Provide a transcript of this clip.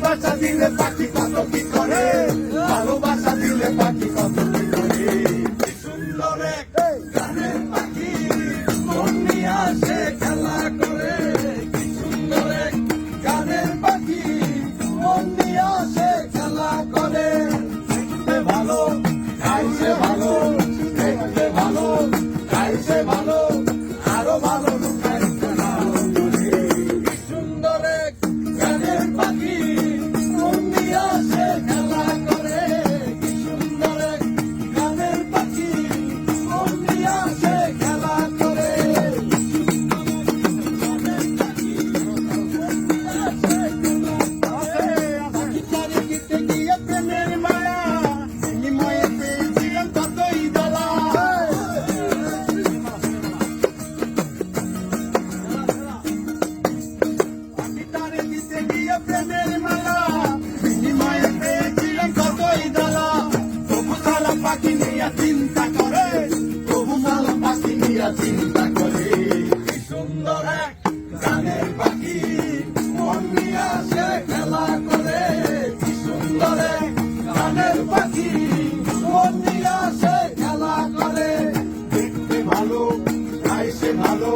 pasa sin চিন্তা করে কি সুন্দর এক গানের পাখি মন নিয়ে আসে খেলা করে কি সুন্দর এক গানের পাখি মন নিয়ে আসে খেলা করে দেখতে ভালো খাইছে ভালো